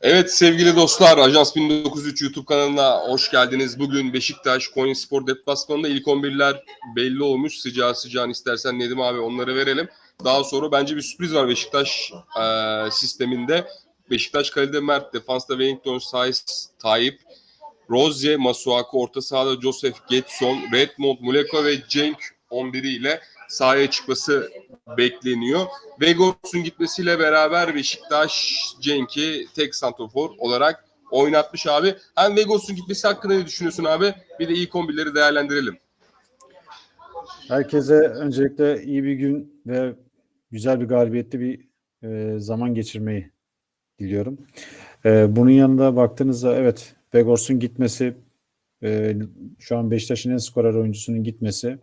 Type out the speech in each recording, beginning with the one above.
Evet sevgili dostlar, Ajans 1903 YouTube kanalına hoş geldiniz. Bugün Beşiktaş Konya Spor deplasmanında ilk 11'ler belli olmuş. Sıcağı sıcağını istersen Nedim abi onları verelim. Daha sonra bence bir sürpriz var Beşiktaş eee, sisteminde. Beşiktaş kalede Mert, defansta Wellington, Saiz, Tayyip, Rozier, Masuaku, orta sahada Joseph, Getson, Redmond, Muleka ve Cenk 11'i ile sahaya çıkması bekleniyor. Vegos'un gitmesiyle beraber Beşiktaş Cenk'i tek santrofor olarak oynatmış abi. Hem Vegos'un gitmesi hakkında ne düşünüyorsun abi? Bir de ilk 11'leri değerlendirelim. Herkese öncelikle iyi bir gün ve güzel bir galibiyetli bir e, zaman geçirmeyi diliyorum. E, bunun yanında baktığınızda evet Vegors'un gitmesi e, şu an Beşiktaş'ın en skorer oyuncusunun gitmesi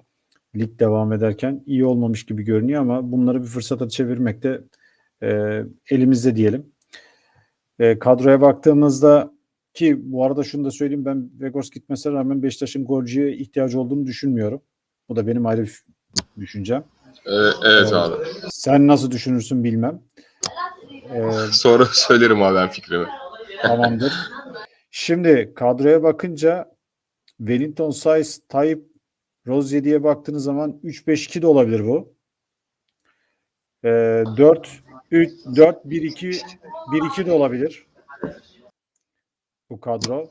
lig devam ederken iyi olmamış gibi görünüyor ama bunları bir fırsata çevirmek de e, elimizde diyelim. E, kadroya baktığımızda ki bu arada şunu da söyleyeyim ben Vegors gitmesine rağmen Beşiktaş'ın golcüye ihtiyacı olduğunu düşünmüyorum. Bu da benim ayrı bir düşüncem. Ee, evet abi. Sen nasıl düşünürsün bilmem. Ee, Sonra söylerim abi ben fikrimi. tamamdır. Şimdi kadroya bakınca Wellington Size, Tayyip, Rozier diye baktığınız zaman 3-5-2 de olabilir bu. Ee, 4 3 4 1 2 1 2 de olabilir. Bu kadro.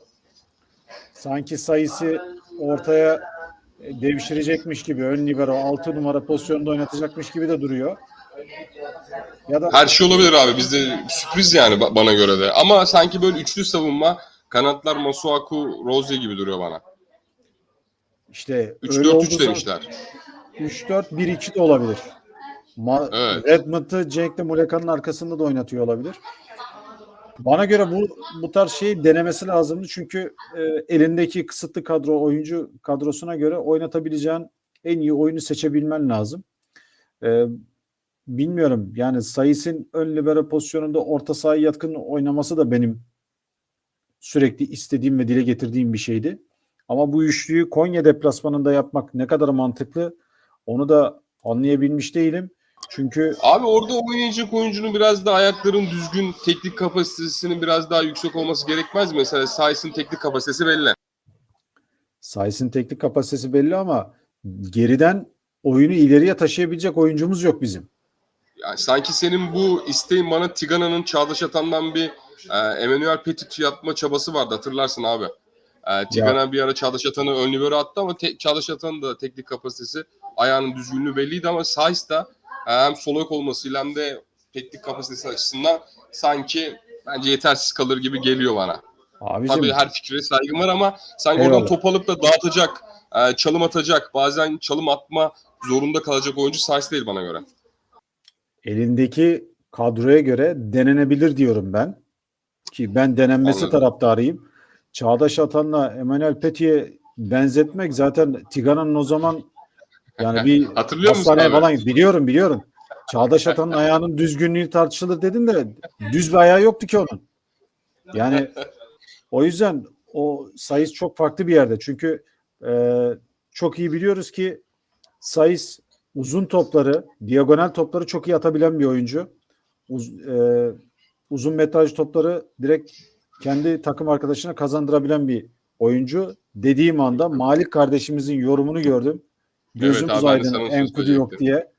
Sanki sayısı ortaya devşirecekmiş gibi ön libero 6 numara pozisyonda oynatacakmış gibi de duruyor. Ya da Her şey olabilir abi. Bizde sürpriz yani ba- bana göre de. Ama sanki böyle üçlü savunma kanatlar Masuaku, Rozier gibi duruyor bana. İşte 3-4-3 demişler. 3-4-1-2 de olabilir. Ma- Evet. Redmond'ı Cenk'le Muleka'nın arkasında da oynatıyor olabilir. Bana göre bu bu tarz şeyi denemesi lazımdı. Çünkü e, elindeki kısıtlı kadro oyuncu kadrosuna göre oynatabileceğin en iyi oyunu seçebilmen lazım. E, bilmiyorum yani Sayıs'ın ön libero pozisyonunda orta sahaya yatkın oynaması da benim sürekli istediğim ve dile getirdiğim bir şeydi. Ama bu üçlüyü Konya deplasmanında yapmak ne kadar mantıklı onu da anlayabilmiş değilim. Çünkü Abi orada oynayacak oyuncunun biraz da ayakların düzgün, teknik kapasitesinin biraz daha yüksek olması gerekmez mi? Mesela Sais'in teknik kapasitesi belli. Sayısın teknik kapasitesi belli ama geriden oyunu ileriye taşıyabilecek oyuncumuz yok bizim. Yani sanki senin bu isteğin bana Tigana'nın Çağdaş Atan'dan bir e, Emmanuel Petit yapma çabası vardı hatırlarsın abi. E, Tigana bir ara Çağdaş Atan'ı ön libero attı ama te- Çağdaş Atan'ın da teknik kapasitesi ayağının düzgünlüğü belliydi ama Sais da e, hem sol ayak olmasıyla hem de teknik kapasitesi açısından sanki bence yetersiz kalır gibi geliyor bana. Abicim Tabii her fikre saygım var ama sanki Eyvallah. oradan top alıp da dağıtacak, e, çalım atacak, bazen çalım atma zorunda kalacak oyuncu Sais değil bana göre. elindeki kadroya göre denenebilir diyorum ben. Ki ben denenmesi Anladım. taraftarıyım. Çağdaş Atan'la Emmanuel Petit'e benzetmek zaten Tigana'nın o zaman yani bir Hatırlıyor musun abi? falan biliyorum biliyorum. Çağdaş Atan'ın ayağının düzgünlüğü tartışılır dedin de düz bir ayağı yoktu ki onun. Yani o yüzden o sayıs çok farklı bir yerde. Çünkü e, çok iyi biliyoruz ki sayıs uzun topları, diagonal topları çok iyi atabilen bir oyuncu. Uz, e, uzun metraj topları direkt kendi takım arkadaşına kazandırabilen bir oyuncu. Dediğim anda Malik kardeşimizin yorumunu gördüm. Gözümüz de aydın Enkudu yok diye.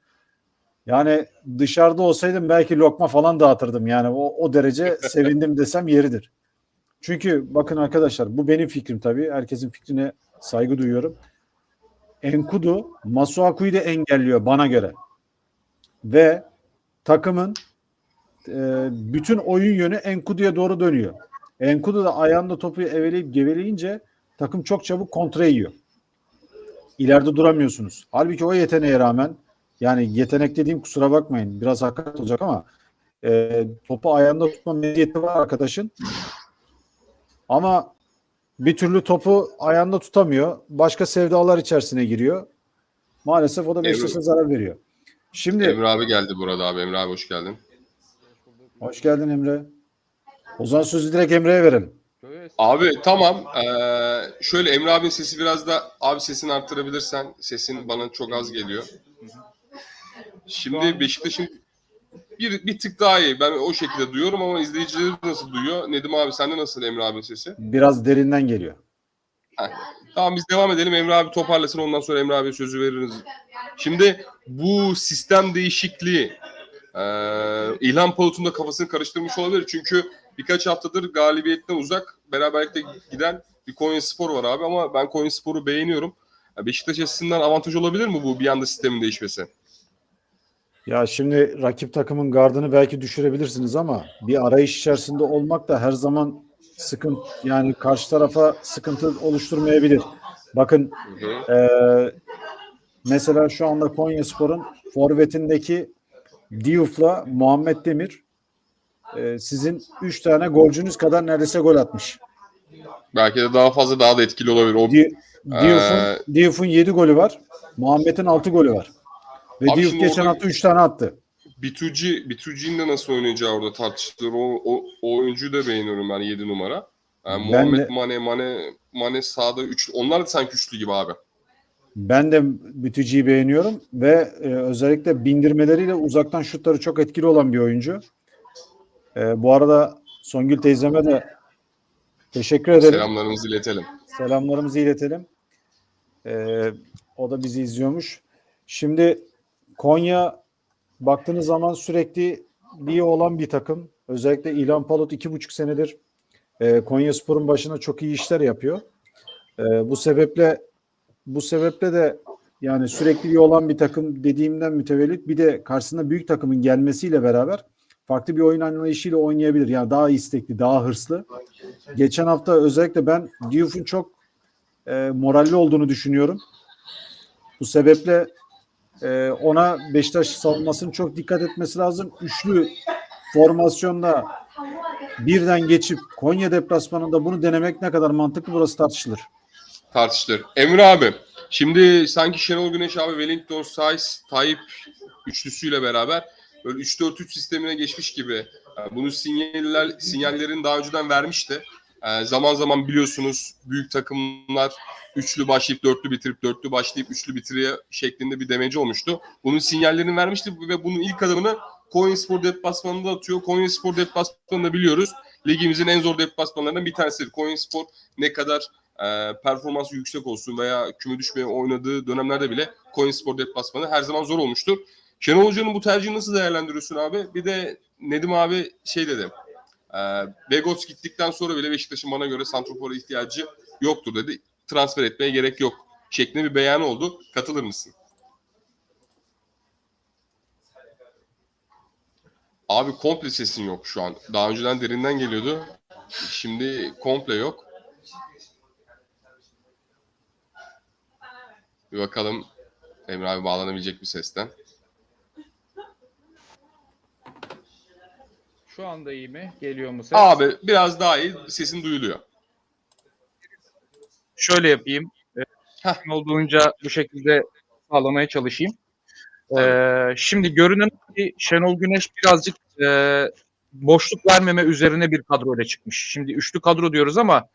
Yani dışarıda olsaydım belki lokma falan dağıtırdım. Yani o, o derece sevindim desem yeridir. Çünkü bakın arkadaşlar bu benim fikrim tabii. Herkesin fikrine saygı duyuyorum. Enkudu Masuaku'yu da engelliyor bana göre. Ve takımın e, bütün oyun yönü Enkudu'ya doğru dönüyor. Enkudu da ayağında topu eveleyip geveleyince takım çok çabuk kontra yiyor. İleride duramıyorsunuz. Halbuki o yeteneğe rağmen yani yetenek dediğim kusura bakmayın biraz hakaret olacak ama e, topu ayağında tutma meziyeti var arkadaşın. Ama bir türlü topu ayağında tutamıyor. Başka sevdalar içerisine giriyor. Maalesef o da Beşiktaş'a zarar veriyor. Şimdi Emre abi geldi burada abi. Emre abi hoş geldin. hoş geldin Emre. O zaman sözü direkt Emre'ye verelim. Abi tamam. Ee, şöyle Emre abinin sesi biraz da abi sesini arttırabilirsen sesin bana çok az geliyor. Şimdi Beşiktaş'ın bir, bir tık daha iyi. Ben o şekilde duyuyorum ama izleyicileri nasıl duyuyor? Nedim abi sende nasıl Emre abi sesi? Biraz derinden geliyor. Tamam biz devam edelim. Emre abi toparlasın ondan sonra Emre abi sözü veririz. Şimdi bu sistem değişikliği e, İlhan Palut'un da kafasını karıştırmış olabilir. Çünkü birkaç haftadır galibiyetten uzak beraberlikte giden bir Konya Spor var abi ama ben Konya Spor'u beğeniyorum. Beşiktaş açısından avantaj olabilir mi bu bir anda sistemin değişmesi? Ya şimdi rakip takımın gardını belki düşürebilirsiniz ama bir arayış içerisinde olmak da her zaman sıkıntı yani karşı tarafa sıkıntı oluşturmayabilir. Bakın Hı hı. Ee, mesela şu anda Konyaspor'un forvetindeki Diouf'la Muhammed Demir e, sizin 3 tane golcünüz kadar neredeyse gol atmış. Belki de daha fazla daha da etkili olabilir. O Di- Diouf'un Ee, Diouf'un 7 golü var. Muhammed'in 6 golü var. Ve Abi Diouf geçen hafta 3 tane attı. Bituci, Bituci'nin de nasıl oynayacağı orada tartışılır. O, o, o oyuncuyu da beğeniyorum ben 7 numara. Yani Ben Muhammed de- Mane, Mane, Mane sağda 3. Onlar da sanki üçlü gibi abi. Ben de Bütücü'yü beğeniyorum ve e, özellikle bindirmeleriyle uzaktan şutları çok etkili olan bir oyuncu. E, bu arada Songül teyzeme de teşekkür ederim. Selamlarımızı iletelim. Selamlarımızı iletelim. Ee, o da bizi izliyormuş. Şimdi Konya baktığınız zaman sürekli iyi olan bir takım. Özellikle İlhan Palut iki buçuk senedir e, Konya Spor'un başına çok iyi işler yapıyor. E, bu sebeple bu sebeple de yani sürekli iyi olan bir takım dediğimden mütevellit bir de karşısında büyük takımın gelmesiyle beraber farklı bir oyun anlayışıyla oynayabilir. Yani daha istekli, daha hırslı. Geçen hafta özellikle ben Diouf'un çok e, moralli olduğunu düşünüyorum. Bu sebeple e, ona Beşiktaş savunmasının çok dikkat etmesi lazım. Üçlü formasyonda birden geçip Konya deplasmanında bunu denemek ne kadar mantıklı burası tartışılır. Tartıştır. Emre abi. Şimdi sanki Şenol Güneş abi Wellington, Saiz, Tayyip üçlüsüyle beraber böyle 3-4-3 sistemine geçmiş gibi. Bunu sinyaller, sinyallerini daha önceden vermişti. Zaman zaman biliyorsunuz büyük takımlar üçlü başlayıp dörtlü bitirip dörtlü başlayıp üçlü bitiriyor şeklinde bir demeci olmuştu. Bunun sinyallerini vermişti ve bunun ilk adımını Konyaspor deplasmanında atıyor. Konyaspor deplasmanında biliyoruz. Ligimizin en zor deplasmanlarından bir tanesidir. Konyaspor ne kadar e, performansı yüksek olsun veya küme düşmeye oynadığı dönemlerde bile Konyaspor deplasmanı her zaman zor olmuştur. Şenol Hoca'nın bu tercihini nasıl değerlendiriyorsun abi? Bir de Nedim abi şey dedi. E, Begos gittikten sonra bile Beşiktaş'ın bana göre santrofora ihtiyacı yoktur dedi. Transfer etmeye gerek yok şeklinde bir beyan oldu. Katılır mısın? Abi komple sesin yok şu an. Daha önceden derinden geliyordu. Şimdi komple yok. Bir bakalım Emre abi bağlanabilecek bir sesten. Şu anda iyi mi? Geliyor mu ses? Abi biraz daha iyi sesin duyuluyor. Şöyle yapayım. Heh. Ee, olduğunca bu şekilde sağlamaya çalışayım. Ee, şimdi görünen ki Şenol Güneş birazcık e, boşluk vermeme üzerine bir kadroyla çıkmış. Şimdi üçlü kadro diyoruz ama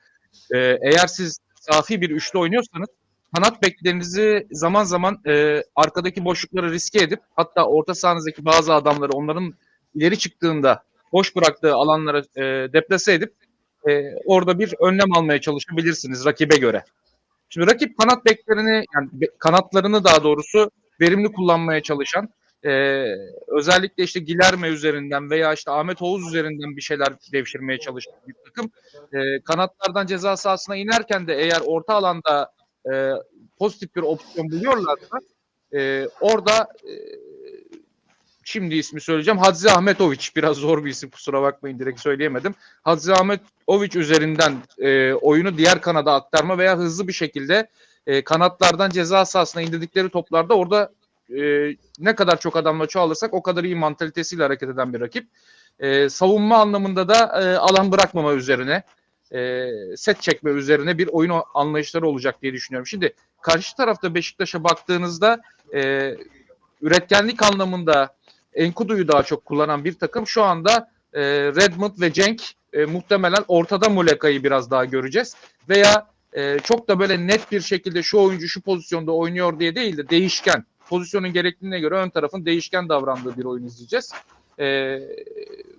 e, eğer siz safi bir üçlü oynuyorsanız kanat beklerinizi zaman zaman e, arkadaki boşlukları riske edip hatta orta sahanızdaki bazı adamları onların ileri çıktığında boş bıraktığı alanlara e, deplase edip e, orada bir önlem almaya çalışabilirsiniz rakibe göre. Şimdi rakip kanat beklerini yani kanatlarını daha doğrusu verimli kullanmaya çalışan e, özellikle işte Gilerme üzerinden veya işte Ahmet Oğuz üzerinden bir şeyler devşirmeye çalışan bir takım. E, kanatlardan ceza sahasına inerken de eğer orta alanda e, pozitif bir opsiyon buluyorlarsa e, orada e, şimdi ismi söyleyeceğim. Hadzi Ahmetoviç biraz zor bir isim kusura bakmayın direkt söyleyemedim. Hadzi Ahmetoviç üzerinden e, oyunu diğer kanada aktarma veya hızlı bir şekilde e, kanatlardan ceza sahasına indirdikleri toplarda orada e, ne kadar çok adamla çoğalırsak o kadar iyi mantalitesiyle hareket eden bir rakip. E, savunma anlamında da e, alan bırakmama üzerine e, set çekme üzerine bir oyun anlayışları olacak diye düşünüyorum. Şimdi karşı tarafta Beşiktaş'a baktığınızda e, üretkenlik anlamında Enkudu'yu daha çok kullanan bir takım. Şu anda e, Redmond ve Cenk e, muhtemelen ortada Muleka'yı biraz daha göreceğiz. Veya e, çok da böyle net bir şekilde şu oyuncu şu pozisyonda oynuyor diye değil de değişken. Pozisyonun gerekliliğine göre ön tarafın değişken davrandığı bir oyun izleyeceğiz. E,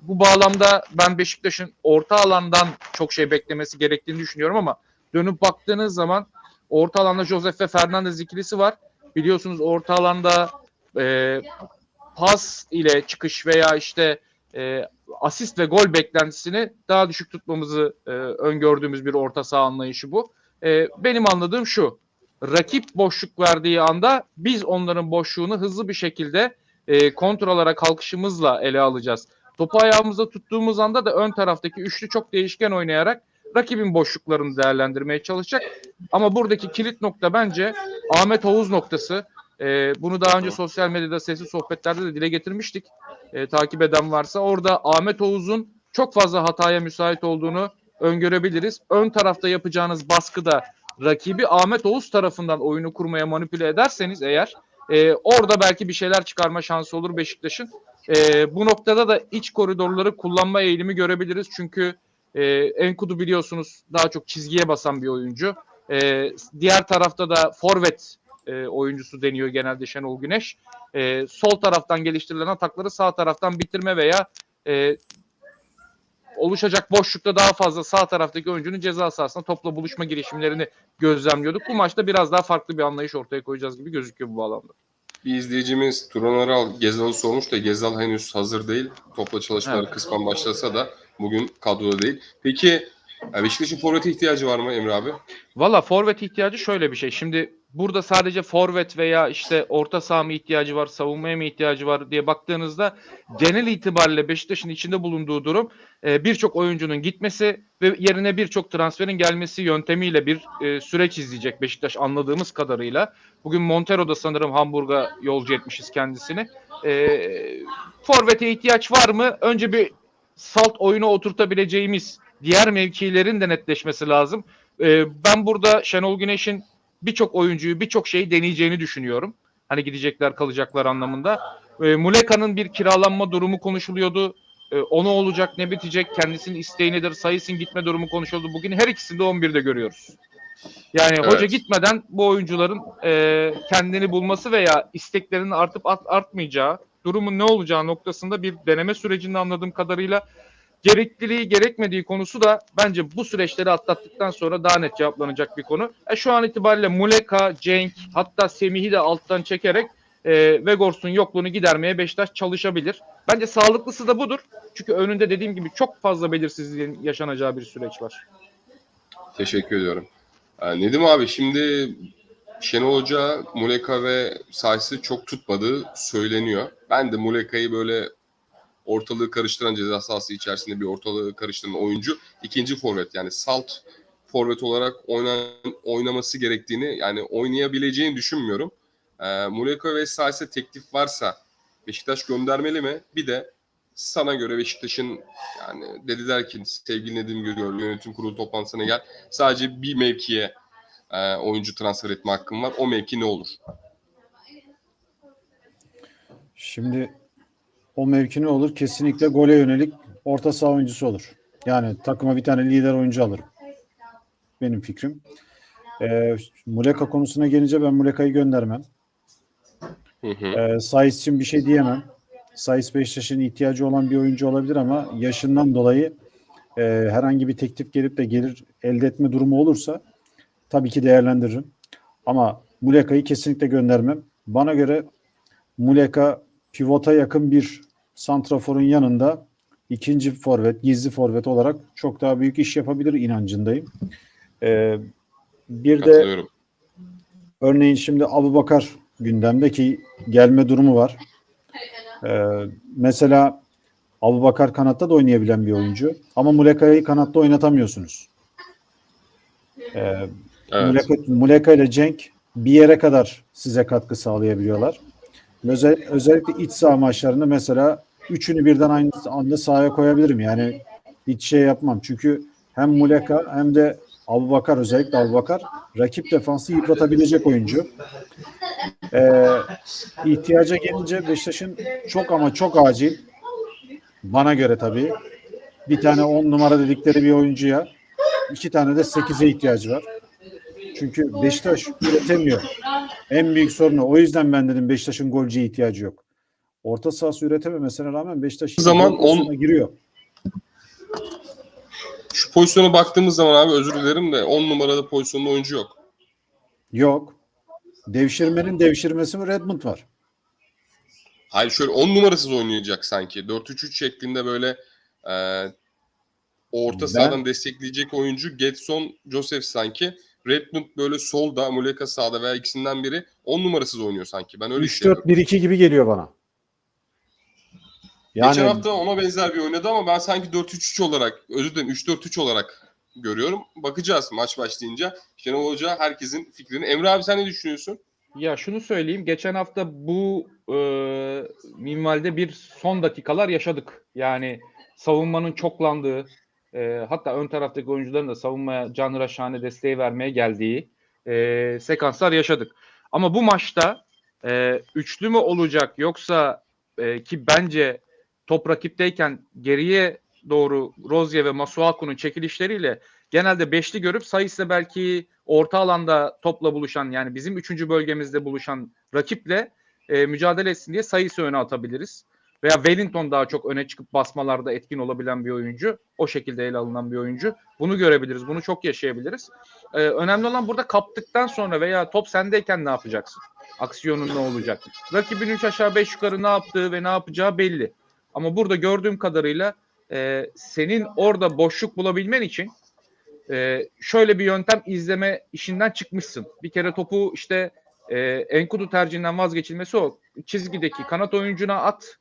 bu bağlamda ben Beşiktaş'ın orta alandan çok şey beklemesi gerektiğini düşünüyorum ama dönüp baktığınız zaman orta alanda Josef ve Fernandez ikilisi var. Biliyorsunuz orta alanda e, pas ile çıkış veya işte e, asist ve gol beklentisini daha düşük tutmamızı e, öngördüğümüz bir orta saha anlayışı bu. E, benim anladığım şu. Rakip boşluk verdiği anda biz onların boşluğunu hızlı bir şekilde e, kontrol alarak kalkışımızla ele alacağız. Topu ayağımızda tuttuğumuz anda da ön taraftaki üçlü çok değişken oynayarak rakibin boşluklarını değerlendirmeye çalışacak. Ama buradaki kilit nokta bence Ahmet Oğuz noktası. E, bunu daha önce sosyal medyada sesli sohbetlerde de dile getirmiştik. E, takip eden varsa orada Ahmet Oğuz'un çok fazla hataya müsait olduğunu öngörebiliriz. Ön tarafta yapacağınız baskıda rakibi Ahmet Oğuz tarafından oyunu kurmaya manipüle ederseniz eğer e, orada belki bir şeyler çıkarma şansı olur Beşiktaş'ın. E, bu noktada da iç koridorları kullanma eğilimi görebiliriz. Çünkü e, Enkudu biliyorsunuz daha çok çizgiye basan bir oyuncu. E, diğer tarafta da forvet e, oyuncusu deniyor genelde Şenol Güneş. E, sol taraftan geliştirilen atakları sağ taraftan bitirme veya e, oluşacak boşlukta daha fazla sağ taraftaki oyuncunun ceza sahasına topla buluşma girişimlerini gözlemliyorduk. Bu maçta biraz daha farklı bir anlayış ortaya koyacağız gibi gözüküyor bu bağlamda. Bir izleyicimiz Turan Aral Gezal'ı sormuş da Gezal henüz hazır değil. Topla çalışmaları Evet. kısmen başlasa da bugün kadroda değil. Peki Beşiktaş'ın forvete ihtiyacı var mı Emre abi? Valla forvet ihtiyacı şöyle bir şey. Şimdi burada sadece forvet veya işte orta saha mı ihtiyacı var, savunmaya mı ihtiyacı var diye baktığınızda genel itibariyle Beşiktaş'ın içinde bulunduğu durum e, birçok oyuncunun gitmesi ve yerine birçok transferin gelmesi yöntemiyle bir e, süreç izleyecek Beşiktaş anladığımız kadarıyla. Bugün Montero da sanırım Hamburg'a yolcu etmişiz kendisini. E, forvete ihtiyaç var mı? Önce bir salt oyuna oturtabileceğimiz diğer mevkilerin de netleşmesi lazım. Ee, ben burada Şenol Güneş'in birçok oyuncuyu, birçok şeyi deneyeceğini düşünüyorum. Hani gidecekler, kalacaklar anlamında. Ee, Muleka'nın bir kiralanma durumu konuşuluyordu. Ee, o ne olacak, ne bitecek, kendisinin isteği nedir, sayısın gitme durumu konuşuldu. Bugün her ikisini de 11'de görüyoruz. Yani Evet. hoca gitmeden bu oyuncuların e, kendini bulması veya isteklerinin artıp art- artmayacağı, durumun ne olacağı noktasında bir deneme sürecinde anladığım kadarıyla gerekliliği gerekmediği konusu da bence bu süreçleri atlattıktan sonra daha net cevaplanacak bir konu. E, şu an itibariyle Muleka, Cenk hatta Semih'i de alttan çekerek e, Vegors'un yokluğunu gidermeye Beşiktaş çalışabilir. Bence sağlıklısı da budur. Çünkü önünde dediğim gibi çok fazla belirsizliğin yaşanacağı bir süreç var. Teşekkür ediyorum. E, Nedim abi şimdi Şenol Hoca Muleka ve Says'ı çok tutmadığı söyleniyor. Ben de Muleka'yı böyle ortalığı karıştıran ceza sahası içerisinde bir ortalığı karıştıran oyuncu ikinci forvet yani salt forvet olarak oyna, oynaması gerektiğini yani oynayabileceğini düşünmüyorum. E, Muleka ve Says'e teklif varsa Beşiktaş göndermeli mi? Bir de sana göre Beşiktaş'ın yani dediler ki sevgili Nedim Görüyor yönetim kurulu toplantısına gel. Sadece bir mevkiye e, oyuncu transfer etme hakkım var. O mevki ne olur? Şimdi o mevki ne olur? Kesinlikle gole yönelik orta saha oyuncusu olur. Yani takıma bir tane lider oyuncu alırım. Benim fikrim. Ee, Muleka konusuna gelince ben Muleka'yı göndermem. Hı hı. Ee, Saiz için bir şey diyemem. Saiz Beşiktaş'ın ihtiyacı olan bir oyuncu olabilir ama yaşından dolayı e, herhangi bir teklif gelip de gelir elde etme durumu olursa tabii ki değerlendiririm. Ama Muleka'yı kesinlikle göndermem. Bana göre Muleka pivota yakın bir santraforun yanında ikinci forvet, gizli forvet olarak çok daha büyük iş yapabilir inancındayım. Ee, bir de. Örneğin şimdi Abu Bakar gündemde ki gelme durumu var. Ee, mesela Abu Bakar kanatta da oynayabilen bir oyuncu. Ama Muleka'yı kanatta oynatamıyorsunuz. Ee, Evet. Muleka, Muleka ile Cenk bir yere kadar size katkı sağlayabiliyorlar. Özel, özellikle iç saha maçlarında mesela üçünü birden aynı anda sahaya koyabilirim. Yani hiç şey yapmam. Çünkü hem Muleka hem de Abu Bakar özellikle Abu Bakar rakip defansı yıpratabilecek oyuncu. Ee, ihtiyaca gelince Beşiktaş'ın çok ama çok acil bana göre tabii bir tane 10 numara dedikleri bir oyuncuya iki tane de 8'e ihtiyacı var. Çünkü Beşiktaş üretemiyor. En büyük sorunu o yüzden ben dedim Beşiktaş'ın golcüye ihtiyacı yok. Orta sahası üretememesine rağmen Beşiktaş zaman pozisyonuna giriyor. Şu pozisyona baktığımız zaman abi özür dilerim de 10 numarada pozisyonda oyuncu yok. Yok. Devşirmenin devşirmesi mi Redmond var. Hayır şöyle 10 numarasız oynayacak sanki. 4-3-3 şeklinde böyle e, orta Ben- sahadan destekleyecek oyuncu Getson Joseph sanki. Redmond böyle solda, Muleka sağda veya ikisinden biri 10 numarasız oynuyor sanki. Ben öyle hissediyorum. 3-4-1-2 gibi geliyor bana. Yani Geçen hafta ona benzer bir oynadı ama ben sanki 4-3-3 olarak, özür dilerim 3-4-3 olarak görüyorum. Bakacağız maç başlayınca. Şenol Hoca herkesin fikrini. Emre abi sen ne düşünüyorsun? Ya şunu söyleyeyim. Geçen hafta bu e, minvalde bir son dakikalar yaşadık. Yani savunmanın çoklandığı, e, hatta ön taraftaki oyuncuların da savunmaya canıra şahane desteği vermeye geldiği e, sekanslar yaşadık. Ama bu maçta e, üçlü mü olacak yoksa e, ki bence top rakipteyken geriye doğru Rozier ve Masuaku'nun çekilişleriyle genelde beşli görüp sayısı belki orta alanda topla buluşan yani bizim üçüncü bölgemizde buluşan rakiple e, mücadele etsin diye sayısı öne atabiliriz. Veya Wellington daha çok öne çıkıp basmalarda etkin olabilen bir oyuncu. O şekilde ele alınan bir oyuncu. Bunu görebiliriz. Bunu çok yaşayabiliriz. E, önemli olan burada kaptıktan sonra veya top sendeyken ne yapacaksın? Aksiyonun ne olacak? Rakibin 3 aşağı 5 yukarı ne yaptığı ve ne yapacağı belli. Ama burada gördüğüm kadarıyla e, senin orada boşluk bulabilmen için e, şöyle bir yöntem izleme işinden çıkmışsın. Bir kere topu işte e, Enkudu tercihinden vazgeçilmesi o. Çizgideki kanat oyuncuna at.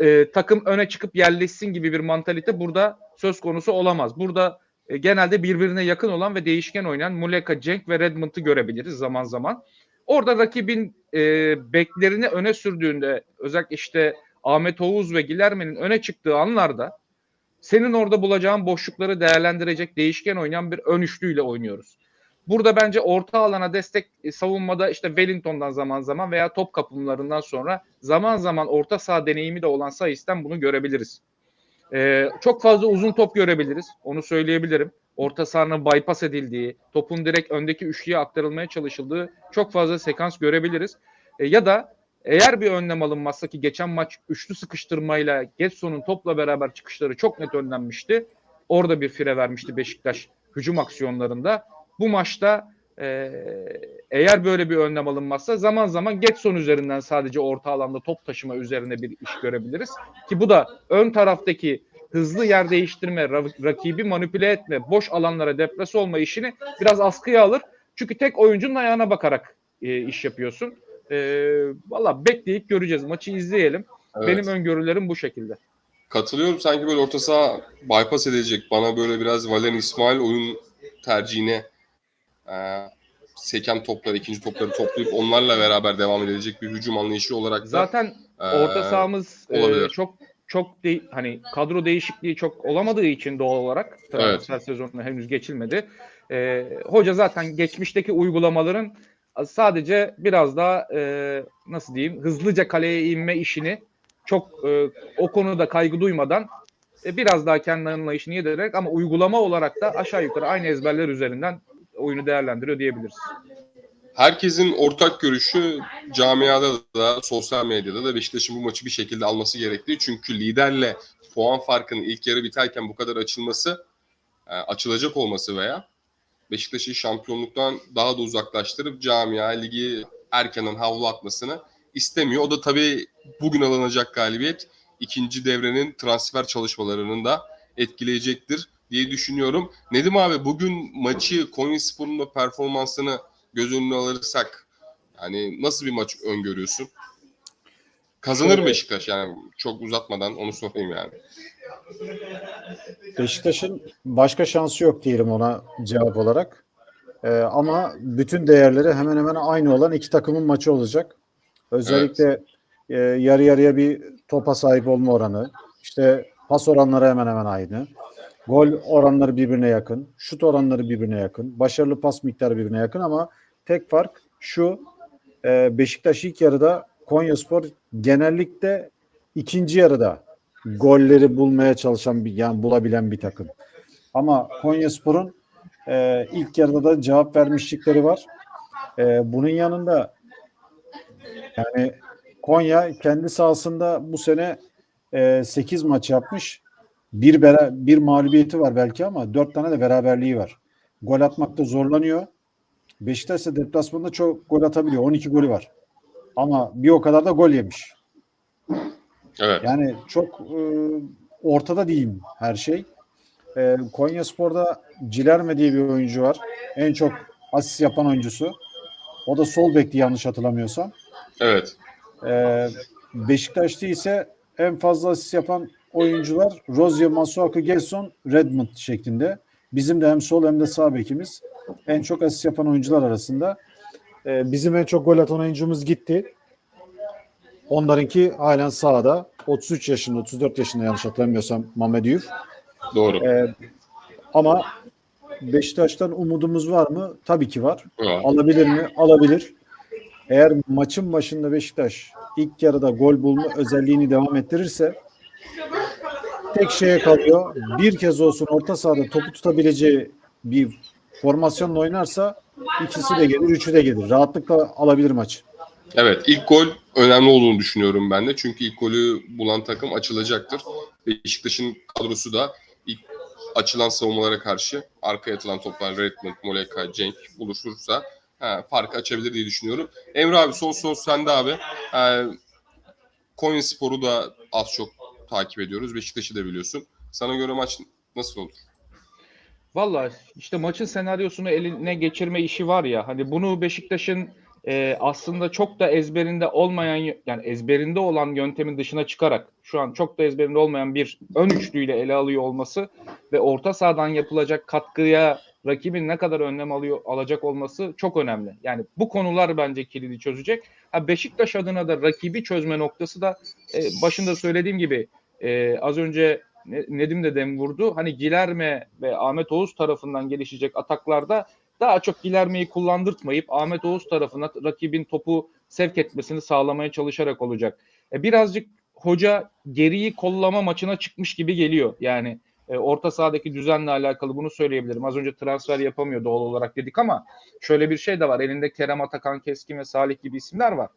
e, takım öne çıkıp yerleşsin gibi bir mantalite burada söz konusu olamaz. Burada e, genelde birbirine yakın olan ve değişken oynayan Muleka, Cenk ve Redmond'u görebiliriz zaman zaman. Orada rakibin e, beklerini öne sürdüğünde özellikle işte Ahmet Oğuz ve Gilerme'nin öne çıktığı anlarda senin orada bulacağın boşlukları değerlendirecek değişken oynayan bir ön üçlüyle oynuyoruz. Burada bence orta alana destek e, savunmada işte Wellington'dan zaman zaman veya top kapımlarından sonra zaman zaman orta saha deneyimi de olan Sayıs'tan bunu görebiliriz. Ee, çok fazla uzun top görebiliriz. Onu söyleyebilirim. Orta sahanın bypass edildiği, topun direkt öndeki üçlüye aktarılmaya çalışıldığı çok fazla sekans görebiliriz. E, ya da eğer bir önlem alınmazsa ki geçen maç üçlü sıkıştırmayla Getson'un topla beraber çıkışları çok net önlenmişti. Orada bir fire vermişti Beşiktaş hücum aksiyonlarında. Bu maçta e, eğer böyle bir önlem alınmazsa zaman zaman Getson üzerinden sadece orta alanda top taşıma üzerine bir iş görebiliriz. Ki bu da ön taraftaki hızlı yer değiştirme, ra- rakibi manipüle etme, boş alanlara deplase olma işini biraz askıya alır. Çünkü tek oyuncunun ayağına bakarak e, iş yapıyorsun. E, Valla bekleyip göreceğiz. Maçı izleyelim. Evet. Benim öngörülerim bu şekilde. Katılıyorum. Sanki böyle orta saha bypass edecek. Bana böyle biraz Valen İsmail oyun tercihine e, seken topları, ikinci topları toplayıp onlarla beraber devam edilecek bir hücum anlayışı olarak da Zaten e, orta sahamız e, olabilir. çok çok de, hani kadro değişikliği çok olamadığı için doğal olarak transfer sezonuna henüz geçilmedi. E, hoca zaten geçmişteki uygulamaların sadece biraz daha e, nasıl diyeyim hızlıca kaleye inme işini çok e, o konuda kaygı duymadan e, biraz daha kendi anlayışını yedirerek ama uygulama olarak da aşağı yukarı aynı ezberler üzerinden oyunu değerlendiriyor diyebiliriz. herkesin ortak görüşü camiada da sosyal medyada da Beşiktaş'ın bu maçı bir şekilde alması gerektiği. Çünkü liderle puan farkının ilk yarı biterken bu kadar açılması, e, açılacak olması veya Beşiktaş'ı şampiyonluktan daha da uzaklaştırıp camia ligi erkenden havlu atmasını istemiyor. O da tabii bugün alınacak galibiyet ikinci devrenin transfer çalışmalarının da etkileyecektir diye düşünüyorum. Nedim abi bugün maçı Konyaspor'un da performansını göz önüne alırsak yani nasıl bir maç öngörüyorsun? Kazanır mı Beşiktaş yani çok uzatmadan onu sorayım yani. Beşiktaş'ın başka şansı yok diyelim ona cevap olarak. Ee, ama bütün değerleri hemen hemen aynı olan iki takımın maçı olacak. Özellikle e, yarı yarıya bir topa sahip olma oranı, işte pas oranları hemen hemen aynı. Gol oranları birbirine yakın, şut oranları birbirine yakın, başarılı pas miktarı birbirine yakın ama tek fark şu e, Beşiktaş ilk yarıda Konyaspor genellikle ikinci yarıda golleri bulmaya çalışan bir yani bulabilen bir takım. Ama Konyaspor'un e, ilk yarıda da cevap vermişlikleri var. E, bunun yanında yani Konya kendi sahasında bu sene e, 8 maç yapmış. Bir, bera, bir mağlubiyeti var belki ama 4 tane de beraberliği var. Gol atmakta zorlanıyor. Beşiktaş ise deplasmanda çok gol atabiliyor. 12 golü var. Ama bir o kadar da gol yemiş. Evet. Yani çok e, ortada diyeyim her şey. E, Konya Spor'da Cilerme diye bir oyuncu var. En çok asist yapan oyuncusu. O da sol bekti yanlış hatırlamıyorsam. Evet. E, Beşiktaş'ta ise en fazla asist yapan oyuncular Rozier, Masuaku, Gelson, Redmond şeklinde. Bizim de hem sol hem de sağ bekimiz en çok asist yapan oyuncular arasında. E, bizim en çok gol atan oyuncumuz gitti. Onlarınki halen sahada. 33 yaşında, 34 yaşında yanlış hatırlamıyorsam Mehmet Yuf. Doğru. Ee, ama Beşiktaş'tan umudumuz var mı? Tabii ki var. Var. Alabilir mi? Alabilir. Eğer maçın başında Beşiktaş ilk yarıda gol bulma özelliğini devam ettirirse tek şeye kalıyor. Bir kez olsun orta sahada topu tutabileceği bir formasyonla oynarsa ikisi de gelir, üçü de gelir. Rahatlıkla alabilir maçı. Evet ilk gol önemli olduğunu düşünüyorum ben de. Çünkü ilk golü bulan takım açılacaktır. Beşiktaş'ın kadrosu da ilk açılan savunmalara karşı arkaya atılan toplar Redmond, Moleka, Cenk buluşursa ha, farkı açabilir diye düşünüyorum. Emre abi son son sende abi. Ee, Konya Spor'u da az çok takip ediyoruz. Beşiktaş'ı da biliyorsun. Sana göre maç nasıl olur? Valla işte maçın senaryosunu eline geçirme işi var ya hani bunu Beşiktaş'ın e, aslında çok da ezberinde olmayan yani ezberinde olan yöntemin dışına çıkarak şu an çok da ezberinde olmayan bir ön üçlüyle ele alıyor olması ve orta sahadan yapılacak katkıya rakibin ne kadar önlem alıyor alacak olması çok önemli. Yani bu konular bence kilidi çözecek. Ha Beşiktaş adına da rakibi çözme noktası da e, başında söylediğim gibi e, az önce Ne- Nedim de dem vurdu. Hani Gilerme ve Ahmet Oğuz tarafından gelişecek ataklarda daha çok Gilerme'yi kullandırtmayıp Ahmet Oğuz tarafına rakibin topu sevk etmesini sağlamaya çalışarak olacak. E, birazcık hoca geriyi kollama maçına çıkmış gibi geliyor. Yani e, orta sahadaki düzenle alakalı bunu söyleyebilirim. Az önce transfer yapamıyor doğal olarak dedik ama şöyle bir şey de var. Elinde Kerem Atakan Keskin ve Salih gibi isimler var.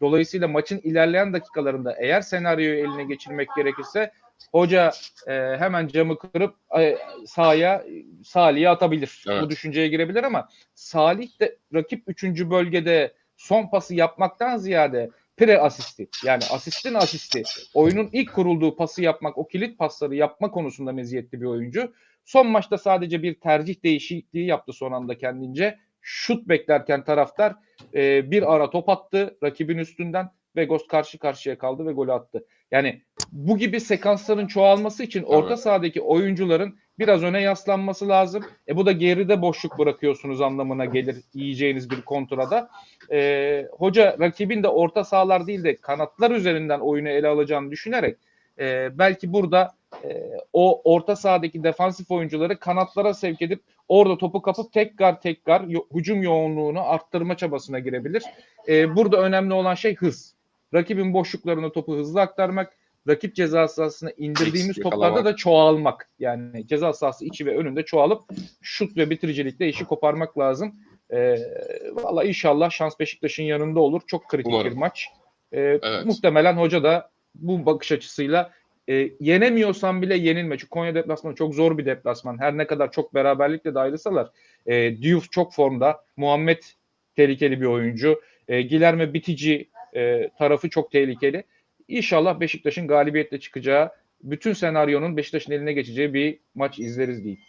Dolayısıyla maçın ilerleyen dakikalarında eğer senaryoyu eline geçirmek gerekirse hoca e, hemen camı kırıp e, sahaya Salih'i atabilir. Evet. Bu düşünceye girebilir ama Salih de rakip 3. bölgede son pası yapmaktan ziyade pre asisti yani asistin asisti oyunun ilk kurulduğu pası yapmak o kilit pasları yapma konusunda meziyetli bir oyuncu. Son maçta sadece bir tercih değişikliği yaptı son anda kendince. Şut beklerken taraftar e, bir ara top attı rakibin üstünden ve Ghost karşı karşıya kaldı ve golü attı. Yani bu gibi sekansların çoğalması için orta Evet. sahadaki oyuncuların biraz öne yaslanması lazım. E bu da geride boşluk bırakıyorsunuz anlamına gelir yiyeceğiniz bir kontrada. E, hoca rakibin de orta sahalar değil de kanatlar üzerinden oyunu ele alacağını düşünerek e, belki burada e, o orta sahadaki defansif oyuncuları kanatlara sevk edip orada topu kapıp tekrar tekrar yo- hücum yoğunluğunu arttırma çabasına girebilir. E, burada önemli olan şey hız. Rakibin boşluklarına topu hızlı aktarmak, rakip ceza sahasına indirdiğimiz Eksik toplarda yakalamak. da çoğalmak. Yani ceza sahası içi ve önünde çoğalıp şut ve bitiricilikle işi koparmak lazım. E, Valla inşallah şans Beşiktaş'ın yanında olur. Çok kritik Umarım. bir maç. E, Evet. Muhtemelen hoca da bu bakış açısıyla e, yenemiyorsan bile yenilme. Çünkü Konya deplasmanı çok zor bir deplasman. Her ne kadar çok beraberlikle de ayrılsalar. E, Diouf çok formda. Muhammed tehlikeli bir oyuncu. E, Gilerme bitici e, tarafı çok tehlikeli. İnşallah Beşiktaş'ın galibiyetle çıkacağı, bütün senaryonun Beşiktaş'ın eline geçeceği bir maç izleriz diyeyim.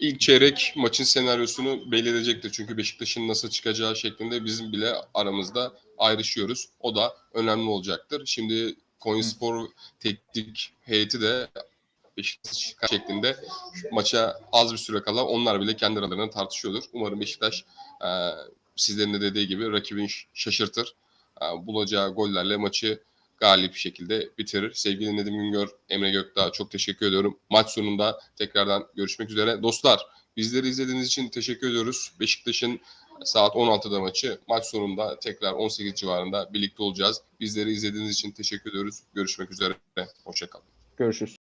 İlk çeyrek maçın senaryosunu belli edecektir. Çünkü Beşiktaş'ın nasıl çıkacağı şeklinde bizim bile aramızda ayrışıyoruz. O da önemli olacaktır. Şimdi Konyaspor teknik heyeti de Beşiktaş şeklinde maça az bir süre kala onlar bile kendi aralarında tartışıyordur. Umarım Beşiktaş e, sizlerin de dediği gibi rakibini şaşırtır. E, bulacağı gollerle maçı galip şekilde bitirir. Sevgili Nedim Güngör, Emre Gökdağ çok teşekkür ediyorum. Maç sonunda tekrardan görüşmek üzere. Dostlar bizleri izlediğiniz için teşekkür ediyoruz. Beşiktaş'ın saat 16'da maçı. Maç sonunda tekrar 18 civarında birlikte olacağız. Bizleri izlediğiniz için teşekkür ediyoruz. Görüşmek üzere. Hoşçakalın. Görüşürüz.